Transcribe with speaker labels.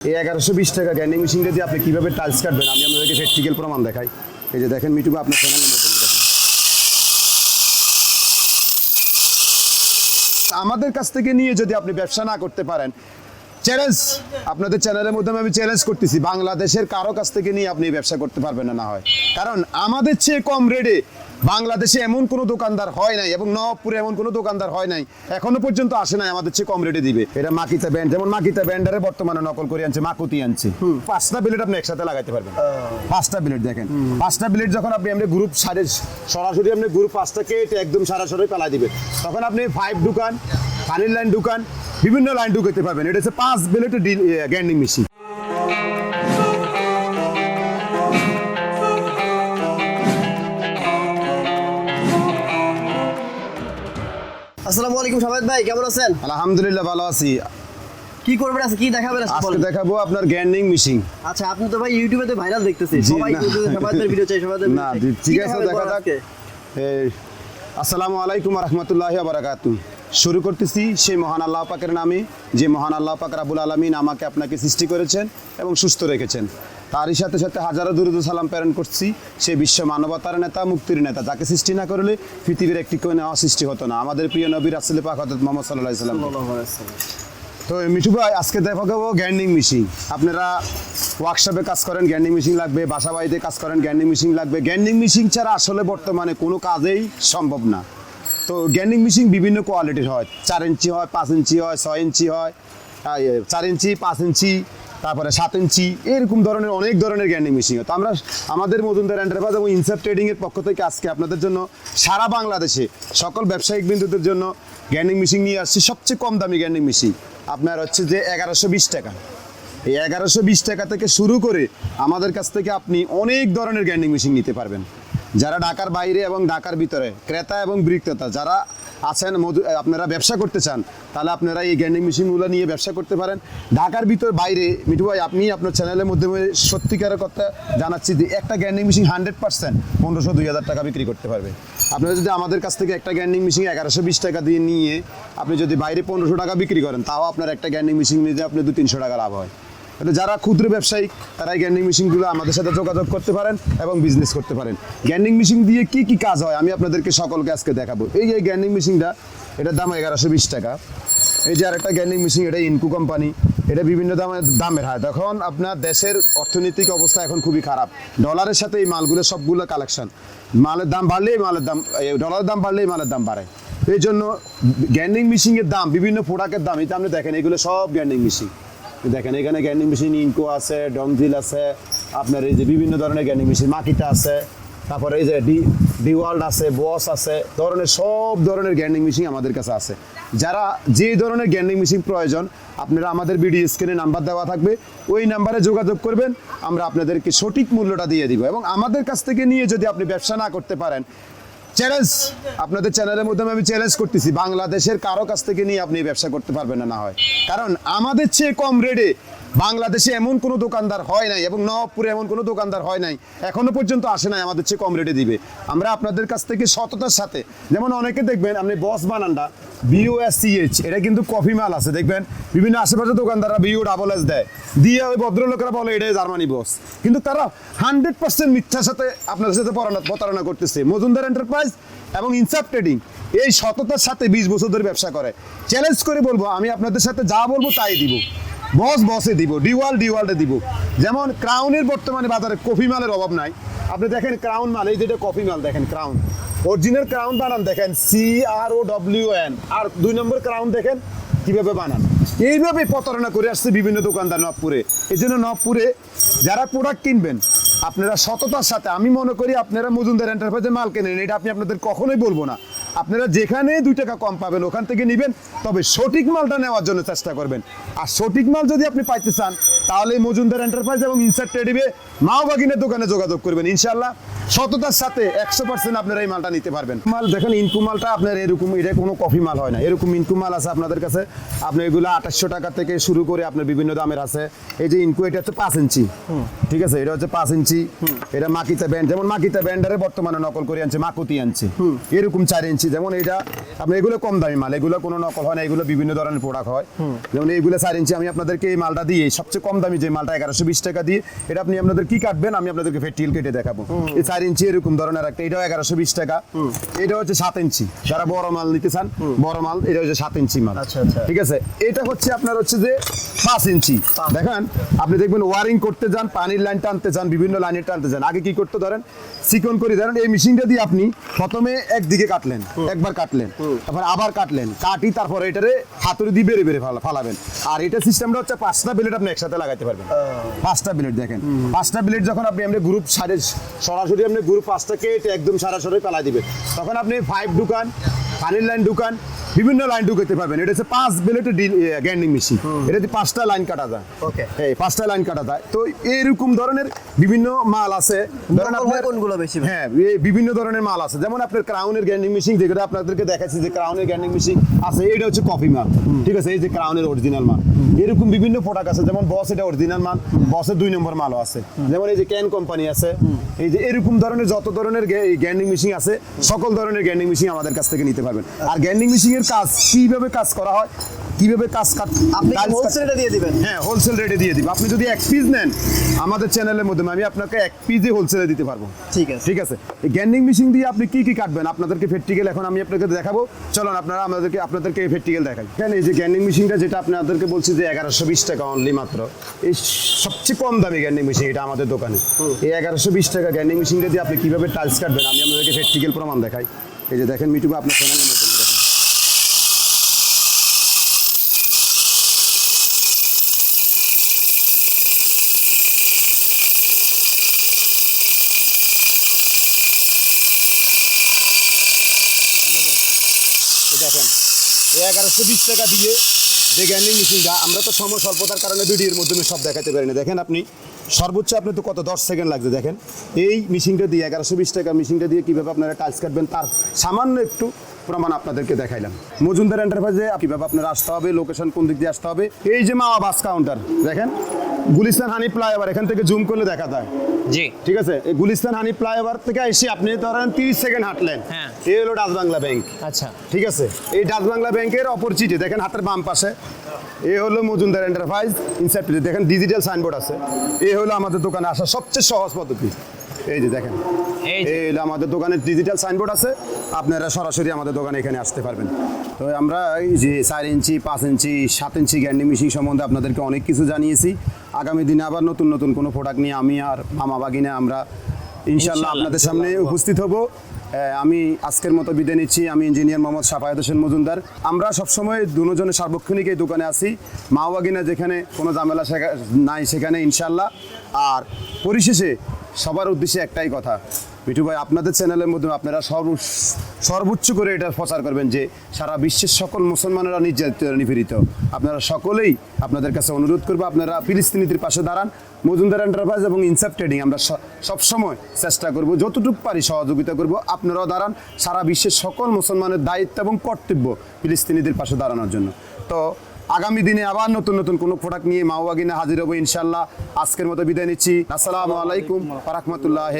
Speaker 1: এই এগারোশো বিশ টাকা গ্যান্ডিং মেশিনটা দিয়ে আপনি কীভাবে টাইলস কাটবেন? আমি আপনাদেরকে প্র্যাকটিক্যাল প্রমাণ দেখাই। এই যে দেখেন মিটুকু আপনার চ্যানেলের মধ্যে আমাদের কাছ থেকে নিয়ে যদি আপনি ব্যবসা না করতে পারেন চ্যালেঞ্জ আপনাদের চ্যানেলের মাধ্যমে আমি চ্যালেঞ্জ করতেছি। বাংলাদেশের কারও কাছ থেকে নিয়ে আপনি ব্যবসা করতে পারবেন না না হয়। কারণ আমাদের চেয়ে কম রেটে বাংলাদেশে এমন কোনো দোকানদার হয় নাই এবং নবপুরে এমন কোনো দোকানদার হয় নাই এখনও পর্যন্ত আসে নাই আমাদের চেয়ে কম রেটে দিবে। এটা মাকিতা ব্যান্ড যেমন মাকিতা ব্যান্ডারে বর্তমানে নকল করে আনছে মাকুতি আনছে। পাঁচটা বিলেট আপনি একসাথে লাগাইতে পারবেন। পাঁচটা বিলেট দেখেন। পাঁচটা বিলেট যখন আপনি এমনি গ্রুপ সারে সরাসরি আপনি গ্রুপ পাঁচটা কেটে একদম সরাসরি পালাই দিবে। তখন আপনি ফাইভ দোকান পানির লাইন দোকান বিভিন্ন লাইন ঢুকাতে পারবেন। এটা হচ্ছে পাঁচ বিলেটের গ্যান্ডিং মেশিন
Speaker 2: আসসালামু আলাইকুম সাবেদ ভাই কেমন আছেন?
Speaker 1: আলহামদুলিল্লাহ ভালো আছি।
Speaker 2: কি করবেন আজকে কি দেখাবেন আজকে
Speaker 1: দেখাবো আপনার গ্যান্ডিং মেশিন
Speaker 2: আচ্ছা আপনি তো ভাই ইউটিউবে তো ভাইরাল দেখতেছি। সবাই
Speaker 1: না।
Speaker 2: সাবাদের ভিডিও চাই সাবাদের
Speaker 1: না ঠিক আছে দেখা যাক। আসসালামু আলাইকুম রহমতুল্লাহ বারাকাতু শুরু করতেছি সেই মহান আল্লাহ পাকের নামে যে মহান আল্লাহ পাক রাবুল আলমিন আমাকে আপনাকে সৃষ্টি করেছেন এবং সুস্থ রেখেছেন। তারই সাথে সাথে হাজারো দুরুদ সালাম প্রেরণ করছি সেই বিশ্ব মানবতার নেতা মুক্তির নেতা। যাকে সৃষ্টি না করলে পৃথিবীর একটি কোণে নেওয়া সৃষ্টি হতো না। আমাদের প্রিয় নবীর আসলে পাক হজরত মোহাম্মদ সাল্লাহ সাল্লাম। তো মিঠু ভাই আজকে দেখাবো গ্যান্ডিং মেশিন। আপনারা ওয়ার্কশপে কাজ করেন গ্যান্ডিং মেশিন লাগবে। বাসা বাড়িতে কাজ করেন গ্যান্ডিং মেশিন লাগবে। গ্যান্ডিং মেশিন ছাড়া আসলে বর্তমানে কোনো কাজেই সম্ভব না। তো গ্যান্ডিং মেশিন বিভিন্ন কোয়ালিটির হয়। চার ইঞ্চি হয়, পাঁচ ইঞ্চি হয়, ছয় ইঞ্চি হয় চার ইঞ্চি, পাঁচ ইঞ্চি, তারপরে সাত ইঞ্চি, এরকম ধরনের, অনেক ধরনের গ্যান্ডিং মেশিন হয়। তো আমরা আমাদের মজুমদার এন্টারপ্রাইজ এবং ইনসাফ ট্রেডিংয়ের পক্ষ থেকে আজকে আপনাদের জন্য সারা বাংলাদেশে সকল ব্যবসায়িক বিন্দুদের জন্য গ্যান্ডিং মেশিন নিয়ে আসছি। সবচেয়ে কম দামি গ্যান্ডিং মেশিন আপনার হচ্ছে যে এগারোশো বিশ টাকা। এই এগারোশো বিশ টাকা থেকে শুরু করে আমাদের কাছ থেকে আপনি অনেক ধরনের গ্যান্ডিং মেশিন নিতে পারবেন। যারা ঢাকার বাইরে এবং ঢাকার ভিতরে, ক্রেতা এবং বিক্রেতা যারা আছেন, মধু আপনারা ব্যবসা করতে চান, তাহলে আপনারা এই গ্যান্ডিং মেশিনগুলো নিয়ে ব্যবসা করতে পারেন। ঢাকার ভিতর বাইরে, মিঠু ভাই, আপনি আপনার চ্যানেলের মাধ্যমে সত্যিকারের কথা জানাচ্ছি যে একটা গ্যান্ডিং মেশিন হান্ড্রেড পার্সেন্ট পনেরোশো, দুই হাজার টাকা বিক্রি করতে পারবে। আপনারা যদি আমাদের কাছ থেকে একটা গ্যান্ডিং মেশিন এগারোশো, বিশ টাকা দিয়ে নিয়ে, আপনি যদি বাইরে পনেরোশো টাকা বিক্রি করেন, তাও আপনার একটা গ্যান্ডিং মেশিন নিয়ে আপনি দু তিনশো টাকা লাভ হয়। যারা ক্ষুদ্র ব্যবসায়ী তারা এই গ্যান্ডিং মেশিনগুলো আমাদের সাথে যোগাযোগ করতে পারেন এবং বিজনেস করতে পারেন। গ্যান্ডিং মেশিন দিয়ে কি কি কাজ হয় আমি আপনাদেরকে সকলকে আজকে দেখাবো। এই যে গ্যান্ডিং মেশিনটা এটার দাম এগারোশো বিশ টাকা। এই যে আরেকটা গ্যান্ডিং মেশিন এটা ইনকু কোম্পানি এটা বিভিন্ন দামের দামের হয়। তখন আপনার দেশের অর্থনৈতিক অবস্থা এখন খুবই খারাপ। ডলারের সাথে এই মালগুলো সবগুলো কালেকশন মালের দাম বাড়লেই মালের দাম ডলারের দাম বাড়লেই মালের দাম বাড়ে। এই জন্য গ্যান্ডিং মেশিনের দাম, বিভিন্ন প্রোডাক্টের দাম এটা আপনি দেখেন, এগুলো সব গ্যান্ডিং মেশিন দেখেন, এখানে গ্যান্ডিং মেশিন, ইনকো আছে ডংজিল আছে, আপনার এই যে বিভিন্ন ধরনের গ্যান্ডিং মেশিন, মাকিটা আছে, তারপরে এই যে ডি ডিওয়াল্ড আছে, বস আছে, ধরনের সব ধরনের গ্যান্ডিং মেশিন আমাদের কাছে আছে। যারা যে ধরনের গ্যান্ডিং মেশিন প্রয়োজন, আপনারা আমাদের ভিডিও স্ক্রিনে নাম্বার দেওয়া থাকবে, ওই নাম্বারে যোগাযোগ করবেন, আমরা আপনাদেরকে সঠিক মূল্যটা দিয়ে দিব। এবং আমাদের কাছ থেকে নিয়ে যদি আপনি ব্যবসা না করতে পারেন চ্যালেঞ্জ আপনাদের চ্যানেলের মাধ্যমে আমি চ্যালেঞ্জ করতেছি। বাংলাদেশের কারও কাছ থেকে নিয়ে আপনি ব্যবসা করতে পারবেন না না হয়। কারণ আমাদের চেয়ে কম রেটে বাংলাদেশে এমন কোনো দোকানদার হয় নাই এবং নবপুরে এমন কোনো দোকানদার হয় নাই, এখনও পর্যন্ত আসে নাই, আমাদের চেয়ে কম রেটে দিবে। আমরা আপনাদের কাছ থেকে সততার সাথে, যেমন অনেকে দেখবেন, আপনি বস বানানটা বিওএসসিএইচ এটা কিন্তু কফি মাল আছে, দেখবেন। বিভিন্ন আশেপাশে দোকানদাররা বিও ডাবল এস দেয়। দিয়ে ওই ভদ্রলোকেরা বলে, এটাই জার্মানি বস কিন্তু তারা হান্ড্রেড পার্সেন্ট মিথ্যার সাথে আপনাদের সাথে প্রতারণা করতেছে। মজুমদার এন্টারপ্রাইজ এবং ইনসাফ ট্রেডিং এই সততার সাথে বিশ বছর ধরে ব্যবসা করে। চ্যালেঞ্জ করে বলব, আমি আপনাদের সাথে যা বলব তাই দিব। বস বসে দিব ডিওয়াল ডিওয়াল্ডে দিব। যেমন ক্রাউনের বর্তমানে বাজারে কফি মালের অভাব নাই। আপনি দেখেন ক্রাউন মাল, এই যেটা কফি মাল, দেখেন ক্রাউন অরিজিনাল ক্রাউন বানান দেখেন C R O W N আর দুই নম্বর ক্রাউন দেখেন, কীভাবে বানান। এইভাবে প্রতারণা করে আসছে বিভিন্ন দোকানদার নবপুরে। এই জন্য নবপুরে যারা প্রোডাক্ট কিনবেন, আপনারা সততার সাথে, আমি মনে করি আপনারা মজুমদার এন্টারপ্রাইজের মাল কেনেন, এটা আপনি আপনাদের কখনোই বলব না। আপনারা যেখানে দুই টাকা কম পাবেন, ওখান থেকে নেবেন, তবে সঠিক মালটা নেওয়ার জন্য চেষ্টা করবেন। আর সঠিক মাল যদি আপনি পাইতে চান তাহলে মজুমদার এন্টারপ্রাইজ এবং ইনসার্ট ট্রেডিবে মাও বাগিনের দোকানে যোগাযোগ করবেন। ইনশাল্লাহ সততার সাথে একশো পার্সেন্ট আপনারা এই মালটা নিতে পারবেন। মাল দেখেন ইনকু মালটা আপনার এরকম এটা কোনো কফি মাল হয় না। এরকম ইনকু মাল আছে আপনাদের কাছে। আপনি এগুলো আঠাশশো টাকা থেকে শুরু করে আপনার বিভিন্ন দামের আছে। এই যে ইনকু এটা হচ্ছে পাঁচ ইঞ্চি। ঠিক আছে? এটা হচ্ছে পাঁচ ইঞ্চি। এটা মাকিতা ব্যান্ড যেমন মাকিতা ব্যান্ডারে বর্তমানে নকল করে আনছে মাকুতি আনছে। এরকম চার ইঞ্চি। যেমন এটা আপনি এগুলো কম দামি মাল। এগুলো কোনো নকল হয় না। এগুলো বিভিন্ন ধরনের প্রোডাক্ট হয়। যেমন এইগুলো চার ইঞ্চি। আমি আপনাদেরকে এই মালটা দিয়ে সবচেয়ে কম দামি যে মালটা এগারোশো বিশ টাকা দিয়ে এটা আপনি আপনাদের কি কাটবেন? আমি আপনাদেরকে ফেটিল কেটে দেখাবো। এই চার ইঞ্চি এরকম ধরনের একটা এটাও এগারোশো বিশ টাকা। এটা হচ্ছে সাত ইঞ্চি। যারা বড় মাল নিতে চান বড় মাল এটা হচ্ছে সাত ইঞ্চি মাল।
Speaker 2: আচ্ছা, আচ্ছা।
Speaker 1: ঠিক আছে? এটা হচ্ছে আপনার হচ্ছে যে পাঁচ ইঞ্চি। দেখেন আপনি দেখবেন ওয়ারিং করতে যান পানির লাইন টানতে যান বিভিন্ন লাইনের টানতে যান। আগে কি করতে ধরেন চিকন করে ধরেন এই মেশিনটা দিয়ে আপনি প্রথমে একদিকে কাটলেন একবার কাটলেন তারপর আবার কাটলেন কাটি তারপরে এটারে হাতুড়ি দিয়ে বেড়ে বেড়ে ফালা- ফালাবেন। আর এটা সিস্টেমটা হচ্ছে পাঁচটা ব্লেড আপনি একসাথে লাগাতে পারবেন। পাঁচটা ব্লেড দেখেন। পাঁচটা ব্লেড যখন আপনি এমনি গ্রুপ সারে সরাসরি আপনি গ্রুপ পাঁচটা কেটে একদম সরাসরি পেলাই দিবেন। তখন আপনি ফাইভ ঢুকান। পানির লাইন ঢুকান বিভিন্ন লাইন ঢুকাতে পারবেন। এটা হচ্ছে পাঁচ ব্লেডের গ্যান্ডিং মেশিন এটাতে পাঁচটা লাইন কাটা যায়।
Speaker 2: Okay.
Speaker 1: এই পাঁচটা লাইন কাটা যায়। তো এইরকম ধরনের বিভিন্ন মাল আছে। ধরেন আপনার
Speaker 2: কোনগুলো বেশি
Speaker 1: হ্যাঁ এই বিভিন্ন ধরনের মাল আছে। যেমন আপনার ক্রাউনের গ্যান্ডিং মেশিন যেটা আপনাদেরকে দেখাচ্ছি যে ক্রাউনের গ্যান্ডিং মেশিন আছে এটা হচ্ছে কফি মাল ঠিক আছে? এই যে ক্রাউনের অরিজিনাল মাল। এরকম বিভিন্ন প্রোডাক্ট আছে। যেমন বস এটা অরিজিনাল মাল। বসের দুই নম্বর মালও আছে। যেমন এই যে ক্যান কোম্পানি আছে। এই যে এরকম ধরনের যত ধরনের গ্যান্ডিং মেশিন আছে সকল ধরনের গ্যান্ডিং মেশিন আমাদের কাছ থেকে নিতে পারবেন আর গ্যান্ডিং মেশিনের কাজ কীভাবে কাজ করা হয় কীভাবে কাজ কাট
Speaker 2: আপনি হোলসেলে দিয়ে দিবেন?
Speaker 1: হ্যাঁ হোলসেল রেটে দিয়ে দিব। আপনি যদি এক পিস নেন আমাদের চ্যানেলের মধ্যে আমি আপনাকে এক পিসে হোলসেলে দিতে পারব।
Speaker 2: ঠিক আছে।
Speaker 1: ঠিক আছে? এই গ্যান্ডিং মেশিন দিয়ে আপনি কি কি কাটবেন? আপনাদেরকে ফেট্টিকেল এখন আমি আপনাকে দেখাবো। চলুন আপনারা আমাদেরকে আপনাদেরকে ফেট্টিকেল দেখাই। এখানে এই যে গ্যান্ডিং মেশিনটা যেটা আপনাদেরকে বলছি যে এগারোশো বিশ টাকা অনলি মাত্র। এই সবচেয়ে কম দামি গ্যান্ডিং মেশিন এটা আমাদের দোকানে। এই এগারোশো বিশ টাকা গ্যান্ডিং মেশিনটা দিয়ে আপনি কীভাবে টাইলস কাটবেন? আমি আপনাদেরকে ফেট্টিকেল প্রমাণ দেখাই। এই যে দেখেন মিটুকু আপনার চ্যানেলের মধ্যে দেখেন এই দেখেন, এই এগারোশো বিশ টাকা দিয়ে যে গ্যান্ডিং মেশিনটা আমরা তো সময় স্বল্পতার কারণে ভিডিওর মাধ্যমে সব দেখাতে পারি না। দেখেন আপনি, সর্বোচ্চ আপনি তো কত, দশ সেকেন্ড লাগছে, দেখেন। এই মেশিনটা দিয়ে, এগারোশো বিশ টাকা মেশিনটা দিয়ে কীভাবে আপনারা টাইলস কাটবেন, তার সামান্য একটু প্রমাণ আপনাদেরকে দেখাইলাম। মজুমদার এন্টারপ্রাইজে কীভাবে আপনার আসতে হবে লোকেশন কোন দিক দিয়ে আসতে হবে, এই যে মা বাস কাউন্টার দেখেন। গুলিস্তান হানি ফ্লাইওভার এখান থেকে জুম করলে দেখা যায়।
Speaker 3: জি।
Speaker 1: ঠিক আছে? এই গুলিস্তান হানি ফ্লাইওভার থেকে এসে আপনি ধরেন তিরিশ সেকেন্ড হাঁটলেন।
Speaker 3: হ্যাঁ।
Speaker 1: এই হলো ডাচ বাংলা ব্যাংক।
Speaker 3: আচ্ছা।
Speaker 1: ঠিক আছে? এই ডাচ বাংলা ব্যাংকের অপরচিটে দেখেন হাতের বাম পাশে। এ হলো মজুমদার এন্টারপ্রাইজ ইনসেপ্টে দেখেন ডিজিটাল সাইনবোর্ড আছে। এ হলো আমাদের দোকানে আসার সবচেয়ে সহজ পদ্ধতি। এই যে দেখেন।
Speaker 3: এই যে।
Speaker 1: এই হলো আমাদের দোকানে ডিজিটাল সাইনবোর্ড আছে। আপনারা সরাসরি আমাদের দোকানে এখানে আসতে পারবেন। তো আমরা এই যে চার ইঞ্চি পাঁচ ইঞ্চি সাত ইঞ্চি গ্যান্ডি মেশিন সম্বন্ধে আপনাদেরকে অনেক কিছু জানিয়েছি। আগামী দিনে আবার নতুন নতুন কোনো প্রোডাক্ট নিয়ে আমি আর মামা বাগিনে আমরা ইনশাল্লাহ। আপনাদের সামনে উপস্থিত হব। আমি আজকের মতো বিদায় নিচ্ছি। আমি ইঞ্জিনিয়ার মোহাম্মদ সাফায়ত হোসেন মজুমদার। আমরা সবসময় দুজনের সার্বক্ষণিক এই দোকানে আছি। মাওয়াগিনা যেখানে কোনো ঝামেলা নাই সেখানে ইনশাল্লাহ আর পরিশেষে সবার উদ্দেশ্যে একটাই কথা। মিঠু ভাই, আপনাদের চ্যানেলের মধ্যে আপনারা সর্ব, সর্বোচ্চ করে এটা প্রচার করবেন যে সারা বিশ্বের সকল মুসলমানেরা নির্যাতিত নিপীড়িত আপনারা সকলেই আপনাদের কাছে অনুরোধ করব, আপনারা ফিলিস্তিনিদের পাশে দাঁড়ান। মজুমদার এন্টারপ্রাইজ এবং ইনসাফ ট্রেডিং আমরা সবসময় চেষ্টা করব, যতটুকু পারি সহযোগিতা করব, আপনারাও দাঁড়ান সারা বিশ্বের সকল মুসলমানের দায়িত্ব এবং কর্তব্য ফিলিস্তিনিদের পাশে দাঁড়ানোর জন্য। তো আগামী দিনে আবার নতুন নতুন কোনো প্রোডাক্ট নিয়ে মাওয়াগিনে হাজির হব ইনশাল্লাহ আজকের মতো বিদায় নিচ্ছি। আসসালামু আলাইকুম রহমতুল্লাহ